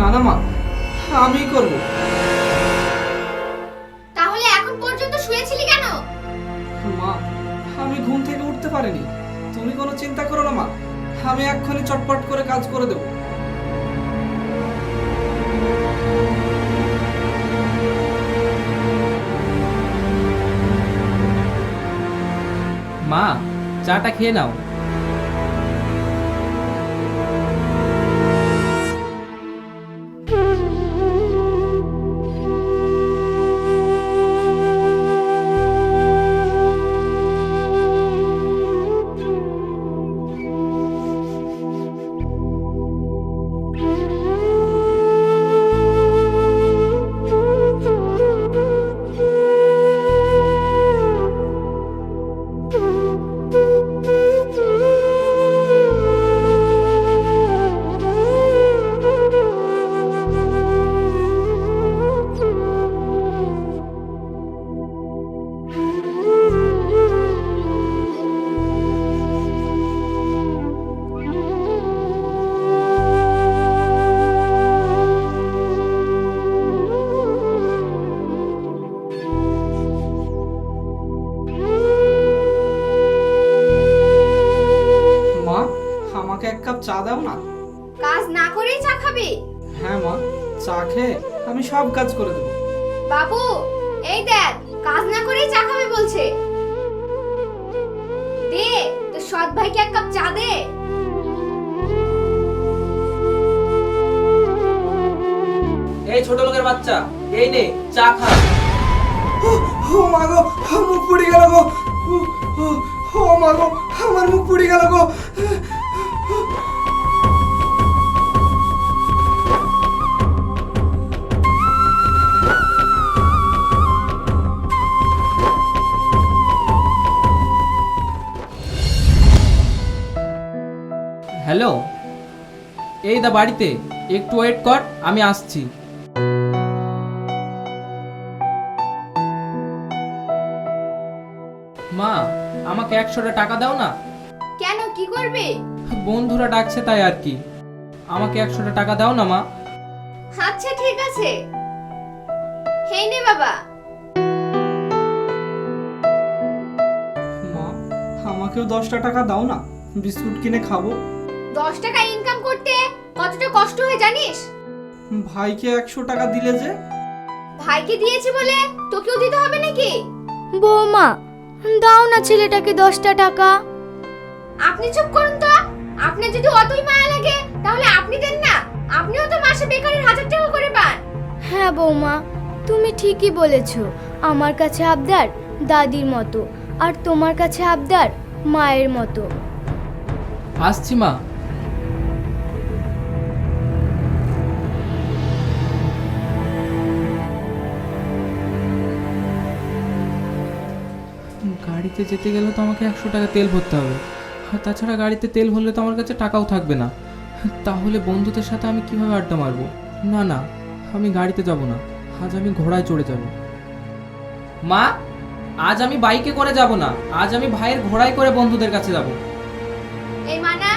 না না মা আমিই করব। তাহলে এখন পর্যন্ত শুয়েছিলি কেন? মা আমি ঘুম থেকে উঠতে পারিনি। তুমি কোনো চিন্তা করো না মা আমি এক্ষুনি চটপট করে কাজ করে দেবো। মা চাটা খেয়ে নাও। আমাকে এক কাপ চা দাও না? কাজ না করেই চা খাবি? হ্যাঁ মা চা খেয়ে আমি সব কাজ করে দেবো। বাবু এই দেখ কাজ না করেই চা খাবে বলছে। দে তো সৎ ভাইকে এক কাপ চা দে। এই ছোট লোকের বাচ্চা এই নে চা খা। ও মা গো মুখ পুড়ে গেল গো। ও, মা গো আমার মুখ পুড়ে গেল গো। হ্যালো? এই দা বাড়িতে একটু ওয়েট কর আমি আসছি। মা আমাকে একশোটা টাকা দাও না? কেন কি করবে? বন্ধুরা ডাকছে তাই আর কি। আমাকে একশোটা টাকা দাও না মা? আচ্ছা ঠিক আছে। হেই নে বাবা। মা আমাকেও দশটা টাকা দাও না। বিস্কুট কিনে খাব। দশ টাকা ইনকাম করতে কতটা কষ্ট হয় জানিস? ভাইকে একশো টাকা দিলে যে? ভাইকে দিয়েছি বলে তোকেও দিতে হবে নাকি? বৌমা দাও না ছেলেটাকে দশটা টাকা। আপনি চুপ করুন তো। আপনার যদি অতই মায়া লাগে তাহলে আপনি দেন না। আপনিও তো মাসে বেকারের হাজার টাকা করে পান। হ্যাঁ বৌমা তুমি ঠিকই বলেছ। আমার কাছে আবদার দাদির মতো আর তোমার কাছে আবদার মায়ের মতো। আসছি মা। গাড়িতে যেতে গেলে তো আমাকে একশো টাকা তেল ভরতে হবে। আর তাছাড়া গাড়িতে তেল ভরলে তো আমার কাছে টাকাও থাকবে না। তাহলে বন্ধুদের সাথে আমি কীভাবে আড্ডা মারবো? না না আমি গাড়িতে যাব না। আজ আমি ঘোড়ায় চড়ে যাব। মা আজ আমি বাইকে করে যাব না। আজ আমি ভাইয়ের ঘোড়ায় করে বন্ধুদের কাছে যাব। এই মানা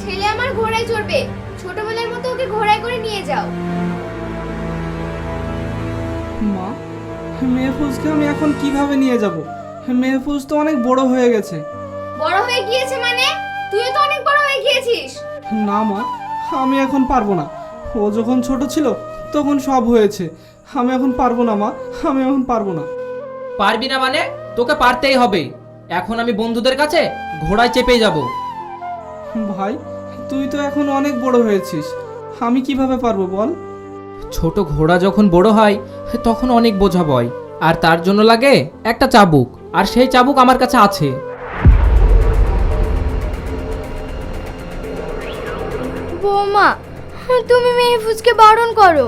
ছেলে আমার ঘোড়ায় চড়বে। ছোটবেলার মতো ওকে ঘোড়ায় করে নিয়ে যাও। মা মেহফুজকে আমি এখন কীভাবে নিয়ে যাব? মেহফুজ তো অনেক বড় হয়ে গেছে। বড় হয়ে গিয়েছে মানে? তুইও তো অনেক বড় হয়ে গিয়েছিস। না মা আমি এখন পারব না। ও যখন ছোট ছিল তখন সব হয়েছে। আমি এখন পারব না মা আমি এখন পারব না। পারবি না মানে? তোকে পারতেই হবে। এখন আমি বন্ধুদের কাছে ঘোড়ায় চেপে যাব। ভাই তুই তো এখন অনেক বড় হয়েছিস। আমি কীভাবে পারব বল? ছোট ঘোড়া যখন বড় হয় তখন অনেক বোঝা বয়। আর তার জন্য লাগে একটা চাবুক। আর সেই চাবুক আমার কাছে আছে। বৌমা, তুমি মেহফুজকে বারণ করো।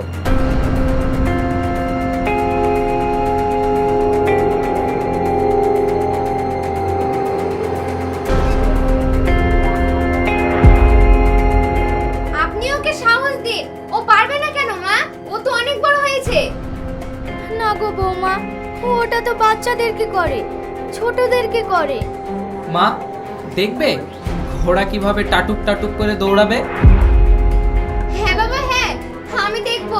আপনি ওকে সাহস দিন। ও পারবে না কেন, মা? ও তো অনেক বড় হয়েছে। না গো বৌমা ওটা তো বাচ্চাদেরকে করে? ছোটদেরকে করে? মা দেখবে? ঘোড়া কীভাবে টাটুক টাটুক করে দৌড়াবে? হ্যাঁ বাবা হ্যাঁ আমি দেখব।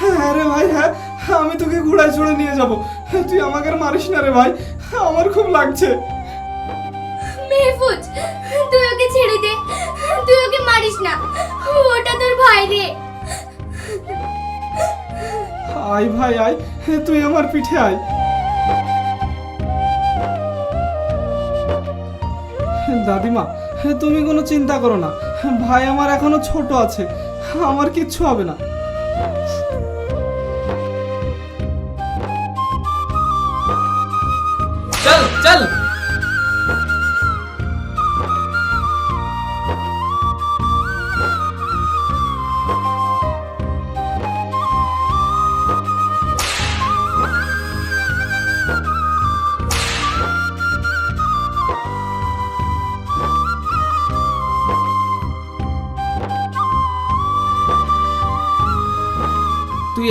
হ্যাঁ রে ভাই হ্যাঁ আমি তোকে ঘোড়ায় চড়ে নিয়ে যাব। তুই আমাকে আর মারিস না রে ভাই আমার খুব লাগছে। মেহফুজ তুই ওকে ছেড়ে দে তুই ওকে মারিস না ওটা ভাই আয় ভাই, আয়। তুই আমার পিঠে আয়। দাদিমা তুমি কোনো চিন্তা করো না। ভাই আমার এখনও ছোট আছে। আমার কিচ্ছু হবে না।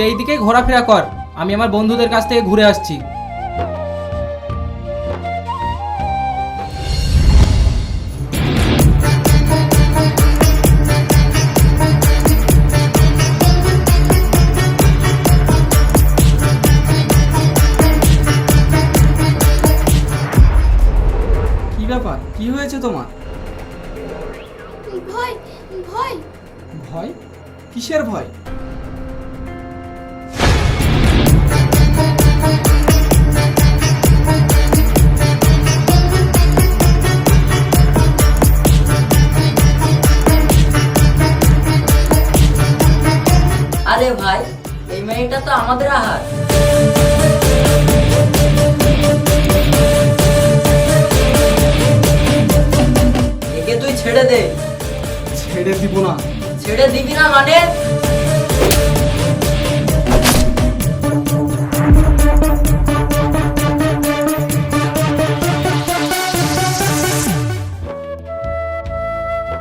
এই দিকে ঘোরাফেরা কর। আমি আমার বন্ধুদের কাছ থেকে ঘুরে আসছি। কি ব্যাপার? কি হয়েছে তোমার? ভয় ভয়। ভয়? কিসের ভয়? আরে ভাই এই মেয়েটা তো আমাদের আহার। একে তুই ছেড়ে দে। ছেড়ে দিব না। ছেড়ে দিবি না মানে?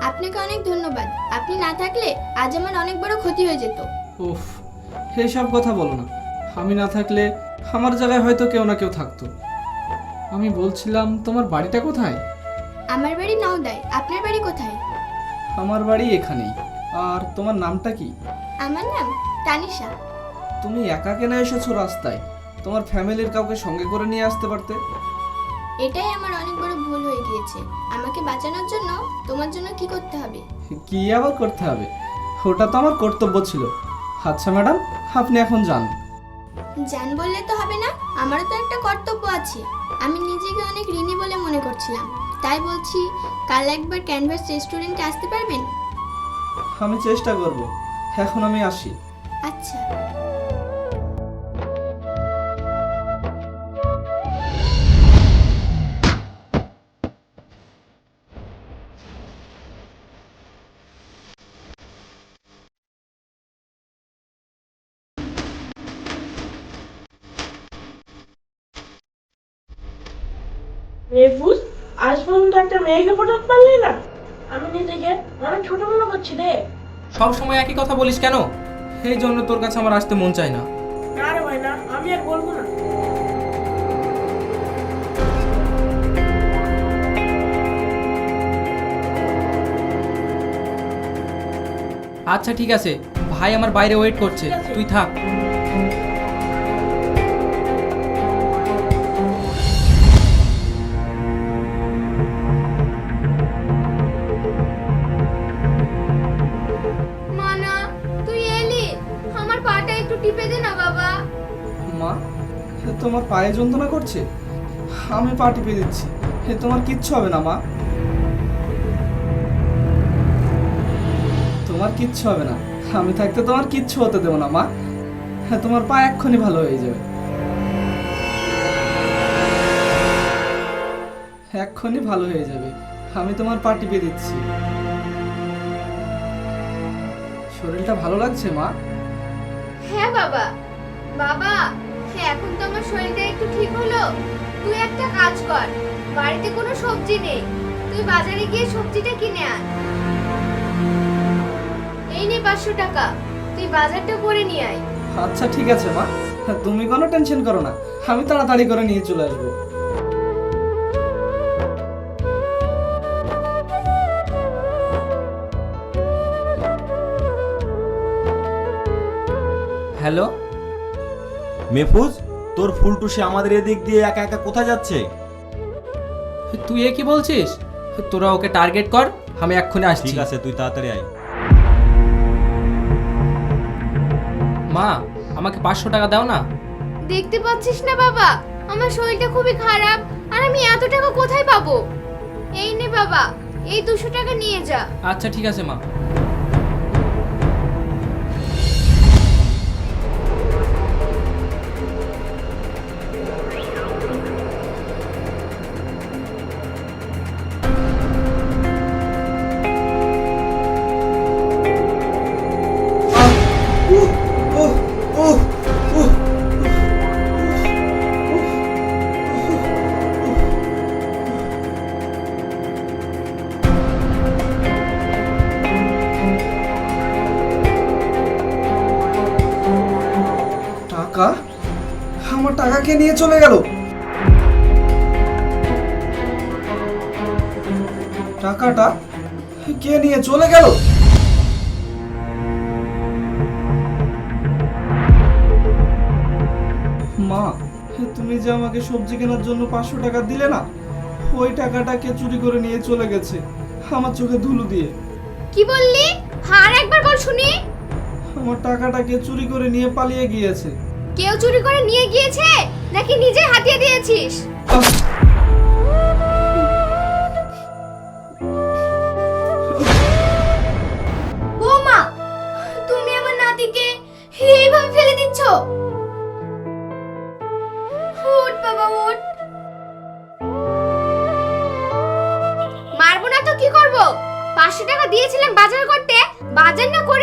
আপনাকে অনেক ধন্যবাদ। আপনি না থাকলে আজ আমার অনেক বড় ক্ষতি হয়ে যেত। উফ এইসব কথা বলো না। আমি না থাকলে আমার জায়গায় হয়তো কেউ না কেউ থাকতো। আমি বলছিলাম তোমার বাড়িটা কোথায়? আমার বাড়ি নওদায়। আপনার বাড়ি কোথায়? আমার বাড়ি এখানেই। আর তোমার নামটা কি? আমার নাম তানিশা। তুমি একা কেন এসেছ রাস্তায়? তোমার ফ্যামিলির কাউকে সঙ্গে করে নিয়ে আসতে পারতে? এটাই আমার অনেক বড় ভুল হয়ে গিয়েছে। আমাকে বাঁচানোর জন্য তোমার জন্য কি করতে হবে? কি আবার করতে হবে? ওটা তো আমার কর্তব্য ছিল। আচ্ছা ম্যাডাম আপনি এখন যান। জান বললে তো হবে না আমারও তো একটা কর্তব্য আছে। আমি নিজেকে অনেক ঋণী বলে মনে করছিলাম। তাই বলছি কাল একবার ক্যানভাস রেস্টুরেন্টে আসতে পারবেন? আমি চেষ্টা করব। এখন আমি আসি। আচ্ছা। মেহফুজ আজ পর্যন্ত একটা মেয়েকে পটাতে পারলি না? আমি নিজেকে অনেক ছোট মনে করছি রে। সব সময় একই কথা বলিস কেন? সেই জন্য তোর কাছে আমার আসতে মন চায় না। না রে ভাই না আমি আর বলব না। আচ্ছা ঠিক আছে। ভাই আমার বাইরে ওয়েট করছে। তুই থাক। তোমার পায়ে যন্ত্রণা করছে? আমি পা টিপে দিচ্ছি। হে তোমার কিচ্ছু হবে না, মা। তোমার কিচ্ছু হবে না। আমি থাকতে তোমার কিচ্ছু হতে দেবো না, মা। হ্যাঁ তোমার পা এক্ষুনি ভালো হয়ে যাবে। এক্ষুনি ভালো হয়ে যাবে। আমি তোমার পা টিপে দিচ্ছি। শরীরটা ভালো লাগছে, মা? হ্যাঁ বাবা। বাবা! এখন তো আমার শরীরটা একটু ঠিক হলো। তুই একটা কাজ কর, বাড়িতে কোনো সবজি নেই। তুই বাজারে গিয়ে সবজিটা কিনে আন। এই নে পাঁচশো টাকা, তুই বাজারটা করে নিয়ে আয়। আচ্ছা ঠিক আছে, মা। তুমি কোনো টেনশন করো না, আমি তাড়াতাড়ি করে নিয়ে চলে আসব। হ্যালো? মেফুজ তোর ফুলটুসি আমাদের এদিক দিয়ে একা একা কোথায় যাচ্ছে? তুই এ কি বলছিস? তোরা ওকে টার্গেট কর আমি এক্ষুনি আসছি। ঠিক আছে তুই তাড়াতাড়ি আয়। মা আমাকে পাঁচশো টাকা দাও না। দেখতে পাচ্ছিস না বাবা আমার শরীরটা খুবই খারাপ আর আমি এত টাকা কোথায় পাবো? এই নে বাবা এই দুশো টাকা নিয়ে যা। আচ্ছা ঠিক আছে মা। নিয়ে চলে গেল। টাকাটা কে নিয়ে চলে গেল? মা তুমি যে আমাকে সবজি কেনার জন্য পাঁচশো টাকা দিলে না ওই টাকাটা কে চুরি করে নিয়ে চলে গেছে আমার চোখে ধুলো দিয়ে। কি বললি? আর একবার বল শুনি। আমার টাকাটা কে চুরি করে নিয়ে পালিয়ে গিয়েছে। কেউ চুরি করে নিয়ে গিয়েছে? নাকি নিজে হাতিয়ে দিয়েছিস? আমার নাতিকে ফেলে মারবো না তো, কি করব? পাঁচশো টাকা বাজার করতে, বাজার না করে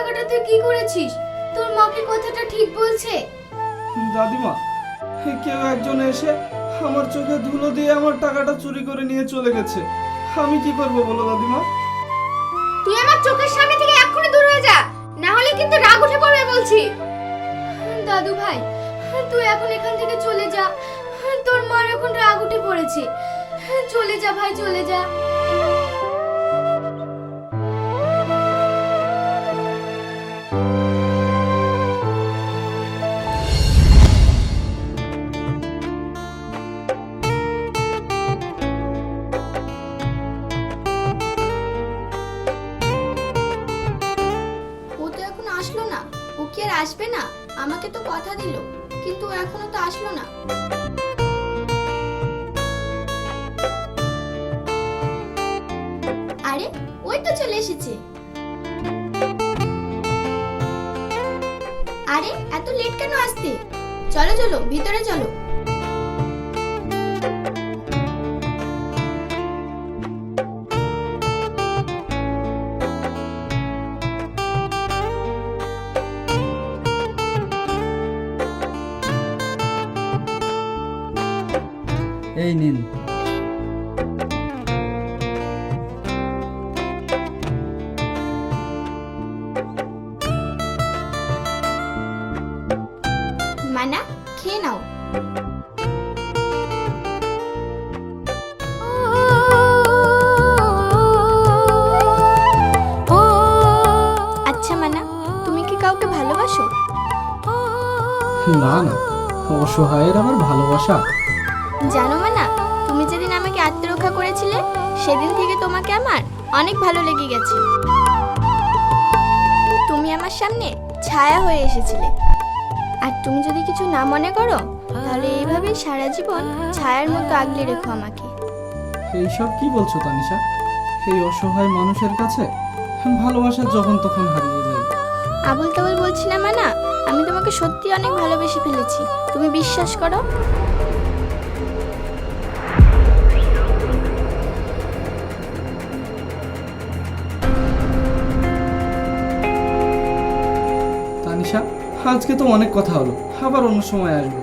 টাকাটা তুই কি করেছিস? তোর মাকে কথাটা ঠিক বলছে? দাদিমা কেউ একজন এসে আমার চোখে ধুলো দিয়ে আমার টাকাটা চুরি করে নিয়ে চলে গেছে। আমি কি করব বলো দাদিমা? তুই আমার চোখের সামনে থেকে এক্ষুনি দূর হয়ে যা। না হলে কিন্তু রাগ উঠে পড়বে বলছি। দাদু ভাই তুই এখন এখান থেকে চলে যা। তোর মার এখন রাগ উঠে পড়েছে। চলে যা ভাই চলে যা। এখনও তো আসলো না। আরে, ওই তো চলে এসেছে। আরে, এত লেট কেন আসতে? চলো চলো, ভিতরে চলো। মানা খেয়ে নাও। আচ্ছা মানা তুমি কি কাউকে ভালোবাসো? না না অসহায়ের আমার ভালোবাসা। জানো মানা তুমি যেদিন আমাকে আত্মরক্ষা করেছিলে সেদিন থেকে তোমাকে আমার অনেক ভালো লেগে গেছে। তুমি আমার সামনে ছায়া হয়ে এসেছিলে। আর তুমি যদি কিছু না মনে করো তাহলে এইভাবে সারা জীবন ছায়ার মতো আগলে রেখো আমাকে। এইসব কি বলছো তানিশা? এই অসহায় মানুষের কাছে ভালোবাসা যখন তখন হারিয়ে যায়। আবুল তাবুল বলছি না মানা। আমি তোমাকে সত্যি অনেক ভালোবেসে ফেলেছি। তুমি বিশ্বাস করো? আজকে তো অনেক কথা হলো। আবার অন্য সময় আসব।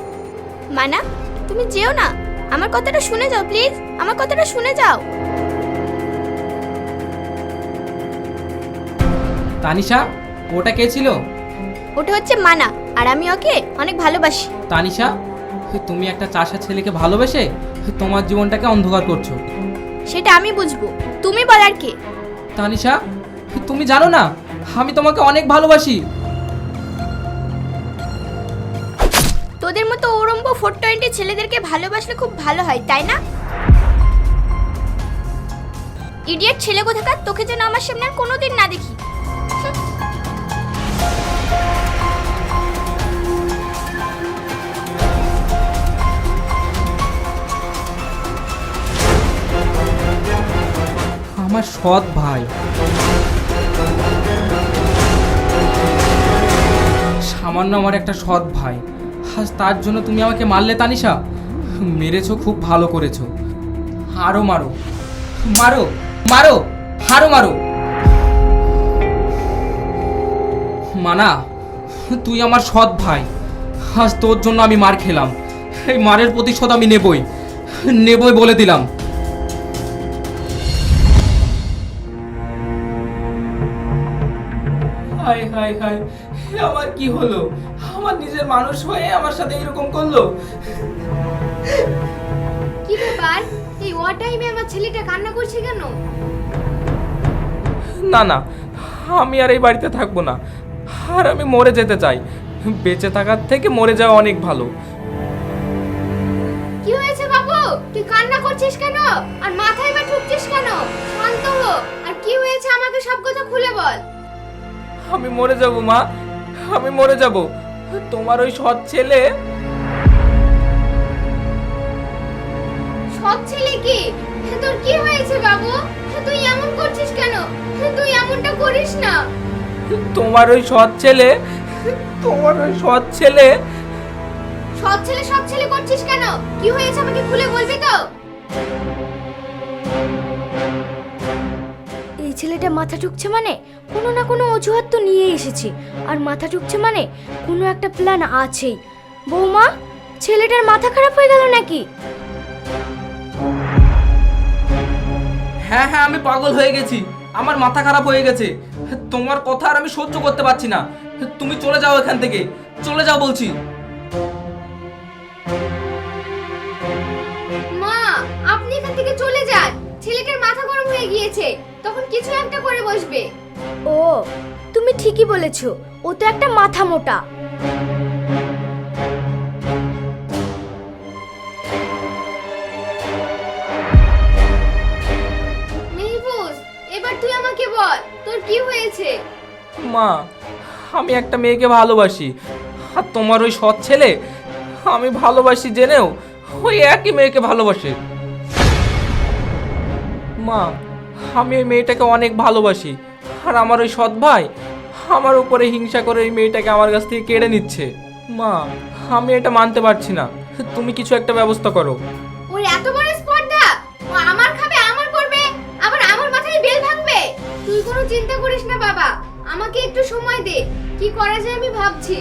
মানা তুমি যেও না। আমার কথাটা শুনে যাও প্লিজ। আমার কথাটা শুনে যাও। তানিশা ওটা কে ছিল? ওটা হচ্ছে মানা আর আমি ওকে অনেক ভালোবাসি। তানিশা তুমি একটা চাষা ছেলেকে ভালোবেসে তোমার জীবনটাকে অন্ধকার করছ। সেটা আমি বুঝব। তুমি বলার কে? তানিশা তুমি জানো না আমি তোমাকে অনেক ভালোবাসি। তোদের মতো ওরম্ব ফোর টোয়েন্টি ছেলেদেরকে ভালোবাসলে খুব ভালো হয়, তাই না? ইডিয়েট ছেলে কোথাকার? তোকে যেন আমার সামনে আর কোনোদিন না দেখি। আমার সৎ ভাই। সামান্য আমার একটা সৎ ভাই। তার জন্য তুমি আমাকে মারলে, তানিশা? মেরেছো, খুব ভালো করেছ। আরও মারো। মারো মারো আরও মারো। মানা, তুই আমার সৎ ভাই। আজ তোর জন্য আমি মার খেলাম। এই মারের প্রতিশোধ আমি নেবই। নেবই বলে দিলাম। হাই হাই হাই আমার কি হলো? আমার নিজের মানুষ হয়ে আমার সাথে এরকম করল? কি ব্যাপার? এই ওয়ার টাইমে আমার ছেলেটা কান্না করছে কেন? না না আমি আর এই বাড়িতে থাকব না। আর আমি মরে যেতে চাই। বেঁচে থাকার থেকে মরে যাওয়া অনেক ভালো। কি হয়েছে বাবু? তুই কান্না করছিস কেন? আর মাথায় বা ঠুকছিস কেন? শান্ত হো। আর কি হয়েছে আমাকে সব কথা খুলে বল। আমি মরে যাব মা। আমি মরে যাব। তোমার ওই সৎ ছেলে? সৎ ছেলে কি? তোর কি হয়েছে বাবু? তুই এমন করছিস কেন? তুই এমনটা করিস না। তোমার ওই সৎ ছেলে? তোমার ওই সৎ ছেলে? সৎ ছেলে সৎ ছেলে করছিস কেন? কি হয়েছে আমাকে খুলে বলবি তো? ছেলেটা মাথা ঠুকছে মানে? কোনো না কোনো অজুহাত তো নিয়ে এসেছে। আর মাথা ঠুকছে মানে? কোনো একটা প্ল্যান আছেই। বৌমা ছেলেটার মাথা খারাপ হয়ে গেল নাকি? হ্যাঁ হ্যাঁ আমি পাগল হয়ে গেছি। আমার মাথা খারাপ হয়ে গেছে। তোমার কথা আর আমি সহ্য করতে পারছি না। তুমি চলে যাও এখান থেকে। চলে যাও বলছি। মা আপনি এখান থেকে চলে যান। ছেলেটার মাথা গরম হয়ে গিয়েছে। তখন কিছু একটা করে বসবে। ও তুমি ঠিকই বলেছ। ও তো একটা মাথা মোটা। মেহবুজ এবার তুই আমাকে বল তোর কি হয়েছে? মা আমি একটা মেয়েকে ভালোবাসি আর তোমার ওই সৎ ছেলে আমি ভালোবাসি জেনেও ওই একই মেয়েকে ভালোবাসে। মা আমি ওই মেয়েটাকে অনেক ভালোবাসি। আর আমার ওই সৎ ভাই আমার উপরে হিংসা করে ওই মেয়েটাকে আমার কাছ থেকে কেড়ে নিচ্ছে। মা, আমি এটা মানতে পারছি না। তুমি কিছু একটা ব্যবস্থা করো। ওর, এত বড় স্পর্ধা! ও আমার খাবে, আমার করবে, আবার আমার মাথায় বেল ভাঙবে তুই কোনো চিন্তা করিস না, বাবা। আমাকে একটু সময় দে। কি করা যায় আমি ভাবছি।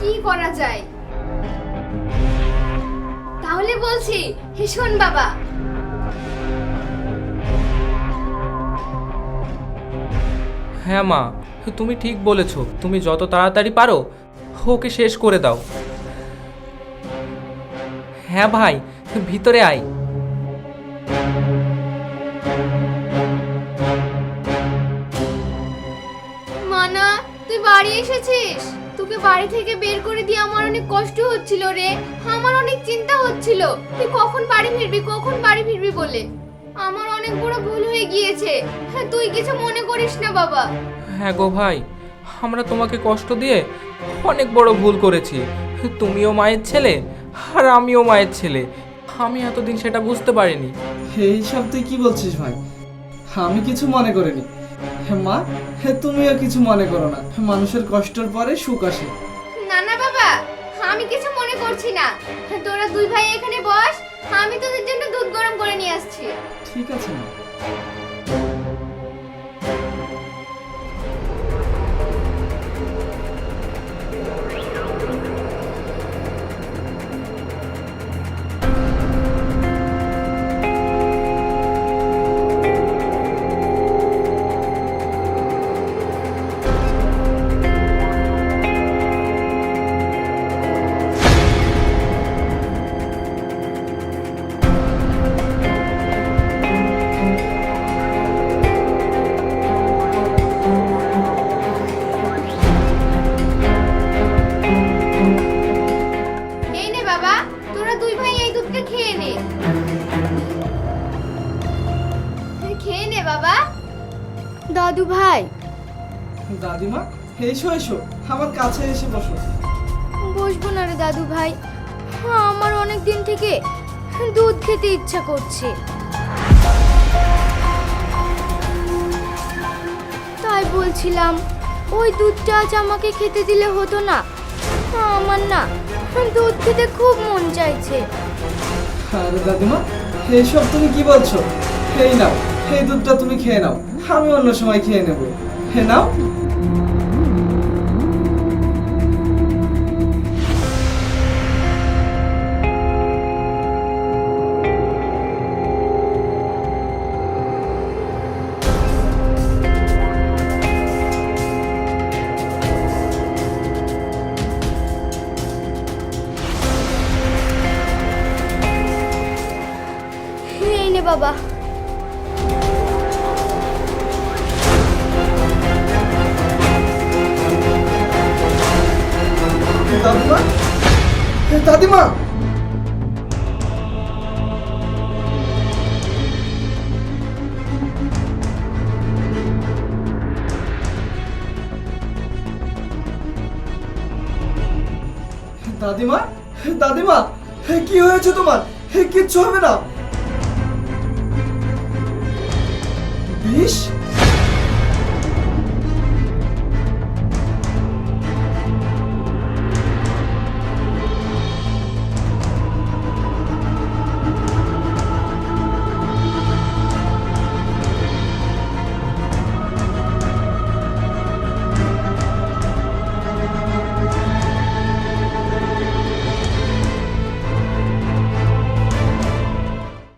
কি করা যায়? তাহলে বলছি হে শোন বাবা। হ্যাঁ মা তুমি ঠিক বলেছ তুমি যত তাড়াতাড়ি পারো ওকে শেষ করে দাও। হ্যাঁ ভাই ভিতরে আয়। মানা তুই বাড়ি এসেছিস? তোকে বাড়ি থেকে বের করে দিয়ে আমার অনেক কষ্ট হচ্ছিল রে। আমার অনেক চিন্তা হচ্ছিল। তুই কখন বাড়ি ফিরবি কখন বাড়ি ফিরবি বলে? আমার অনেক বড় ভুল হয়ে গিয়েছে। হ্যাঁ তুই কিছু মনে করিস না বাবা। হ্যাঁ গো ভাই আমরা তোমাকে কষ্ট দিয়ে অনেক বড় ভুল করেছি। তুমিও মায়ের ছেলে আর আমিও মায়ের ছেলে। আমি এতদিন সেটা বুঝতে পারিনি। এই সব তুই কি বলছিস ভাই? আমি কিছু মনে করিনি। হে মা? হে তুমিও কিছু মনে করো না। মানুষের কষ্টের পরে সুখ আসে। না না বাবা আমি কিছু মনে করছি না। তোরা দুই ভাই এখানে বস আমি তোদের জন্য দুধ গরম করে নিয়ে আসছি। ঠিক আছে মা। দাদু ভাই। দাদিমা এসো এসো। আমার কাছে এসে বসো। বসবো না রে দাদু ভাই। আমার অনেক দিন থেকে দুধ খেতে ইচ্ছা করছে। তাই বলছিলাম ওই দুধটা আজ আমাকে খেতে দিলে হতো না। আমার না দুধ খেতে খুব মন চাইছে। আরে দাদিমা এইসব তুমি কি বলছো? এই নাও। এই দুধটা তুমি খেয়ে নাও। আমি অন্য সময় খেয়ে নেব। হে নাও। দাদিমা দাদিমা হে কি হয়েছে তোমার? হে কিচ্ছু হবে না। বিষ?